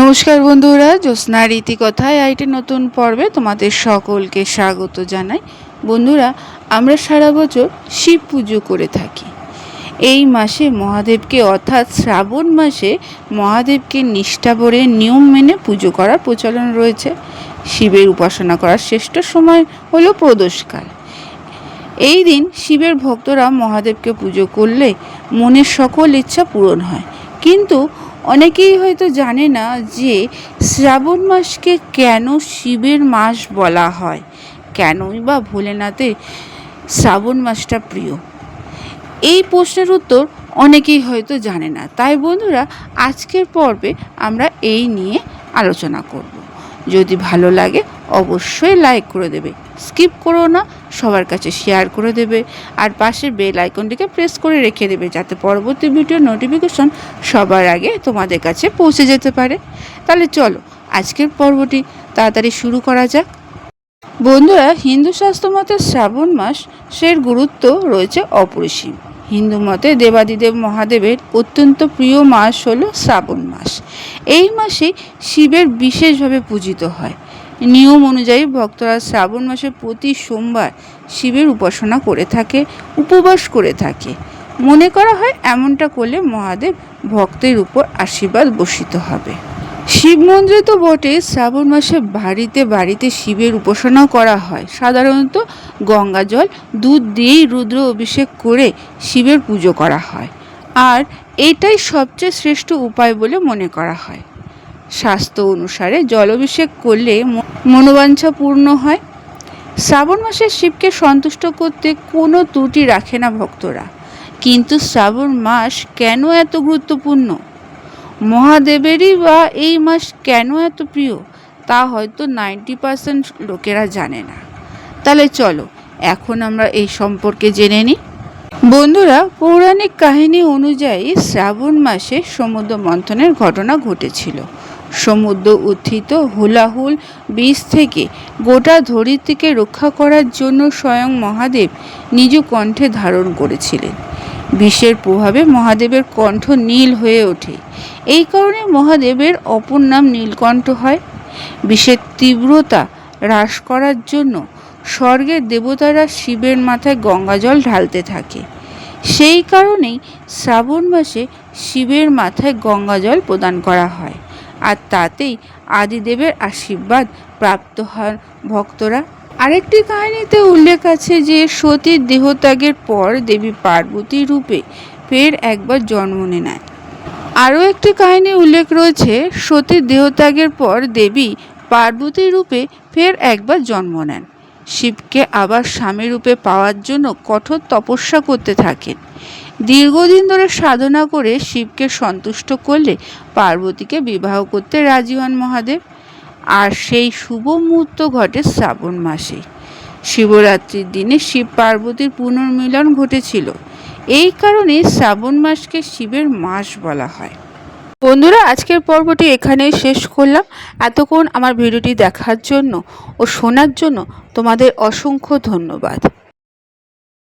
নমস্কার বন্ধুরা জ্যোৎস্নার রীতিকথায় আইটি নতুন পর্বে তোমাদের সকলকে স্বাগত জানাই। বন্ধুরা, আমরা সারা বছর শিব পুজো করে থাকি। এই মাসে মহাদেবকে, অর্থাৎ শ্রাবণ মাসে মহাদেবকে নিষ্ঠা ভরে নিয়ম মেনে পুজো করার প্রচলন রয়েছে। শিবের উপাসনা করার শ্রেষ্ঠ সময় হলো প্রদোষকাল। এই দিন শিবের ভক্তরা মহাদেবকে পুজো করলে মনের সকল ইচ্ছা পূরণ হয়। কিন্তু অনেকেই হয়তো জানে না যে শ্রাবণ মাসকে কেন শিবের মাস বলা হয়। কেনই বা ভোলেনাথের শ্রাবণ মাসটা প্রিয়? এই প্রশ্নের উত্তর অনেকেই হয়তো জানে না। তাই বন্ধুরা, আজকের পর্বে আমরা এই নিয়ে আলোচনা করব। যদি ভালো লাগে, অবশ্যই লাইক করে দেবে। স্কিপ করো না, সবার কাছে শেয়ার করে দেবে আর পাশের বেল আইকনটিকে প্রেস করে রেখে দেবে যাতে পরবর্তী ভিডিও নোটিফিকেশন সবার আগে তোমাদের কাছে পৌঁছে যেতে পারে। তাহলে চলো, আজকের পর্বটি তাড়াতাড়ি শুরু করা যাক। বন্ধুরা, হিন্দু শাস্ত্র মতে শ্রাবণ মাস সের গুরুত্ব রয়েছে অপরিসীম। হিন্দু মতে দেবাদিদেব মহাদেবের অত্যন্ত প্রিয় মাস হলো শ্রাবণ মাস। এই মাসে শিবের বিশেষভাবে পূজিত হয়। নিয়ম অনুযায়ী ভক্তরা শ্রাবণ মাসে প্রতি সোমবার শিবের উপাসনা করে থাকে, উপবাস করে থাকে। মনে করা হয় এমনটা করলে মহাদেব ভক্তের উপর আশীর্বাদ বর্ষিত হবে। শিব মন্দিরে তো বটে, শ্রাবণ মাসে বাড়িতে বাড়িতে শিবের উপাসনা করা হয়। সাধারণত গঙ্গা জল, দুধ দিয়েই রুদ্র অভিষেক করে শিবের পুজো করা হয়। আর এটাই সবচেয়ে শ্রেষ্ঠ উপায় বলে মনে করা হয়। স্বাস্থ্য অনুসারে জলাভিষেক করলে মনোবাঞ্ছা পূর্ণ হয়। শ্রাবণ মাসে শিবকে সন্তুষ্ট করতে কোনো ত্রুটি রাখে না ভক্তরা। কিন্তু শ্রাবণ মাস কেন এত গুরুত্বপূর্ণ? মহাদেবেরই বা এই মাস কেন এত প্রিয়? তা হয়তো নাইনটি পার্সেন্ট লোকেরা জানে না। তাহলে চলো, এখন আমরা এই সম্পর্কে জেনে নিই। বন্ধুরা, পৌরাণিক কাহিনী অনুযায়ী শ্রাবণ মাসে সমুদ্র মন্থনের ঘটনা ঘটেছিল। সমুদ্র উত্থিত হুলাহুল বীজ থেকে গোটা ধরিত্রীকে রক্ষা করার জন্য স্বয়ং মহাদেব নিজ কণ্ঠে ধারণ করেছিলেন। বিষের প্রভাবে মহাদেবের কণ্ঠ নীল হয়ে ওঠে। এই কারণে মহাদেবের অপর নাম নীলকণ্ঠ হয়। বিষের তীব্রতা হ্রাস করার জন্য স্বর্গের দেবতারা শিবের মাথায় গঙ্গাজল ঢালতে থাকে। সেই কারণেই শ্রাবণ মাসে শিবের মাথায় গঙ্গাজল প্রদান করা হয়। আর তাতেই আদিদেবের আশীর্বাদ প্রাপ্ত হন ভক্তরা। আরেকটি কাহিনীতে উল্লেখ আছে যে সতীর দেহত্যাগের পর দেবী পার্বতী রূপে ফের একবার জন্ম নেয় আরও একটি কাহিনী উল্লেখ রয়েছে, সতীর দেহত্যাগের পর দেবী পার্বতী রূপে ফের একবার জন্ম নেন। শিবকে আবার স্বামী রূপে পাওয়ার জন্য কঠোর তপস্যা করতে থাকেন। দীর্ঘদিন ধরে সাধনা করে শিবকে সন্তুষ্ট করলে পার্বতীকে বিবাহ করতে রাজি হন মহাদেব। আর সেই শুভ মুহূর্ত ঘটে শ্রাবণ মাসে। শিবরাত্রির দিনে শিব পার্বতীর পুনর্মিলন ঘটেছিল। এই কারণে শ্রাবণ মাসকে শিবের মাস বলা হয়। বন্ধুরা, আজকের পর্বটি এখানেই শেষ করলাম। এতক্ষণ আমার ভিডিওটি দেখার জন্য ও শোনার জন্য তোমাদের অসংখ্য ধন্যবাদ।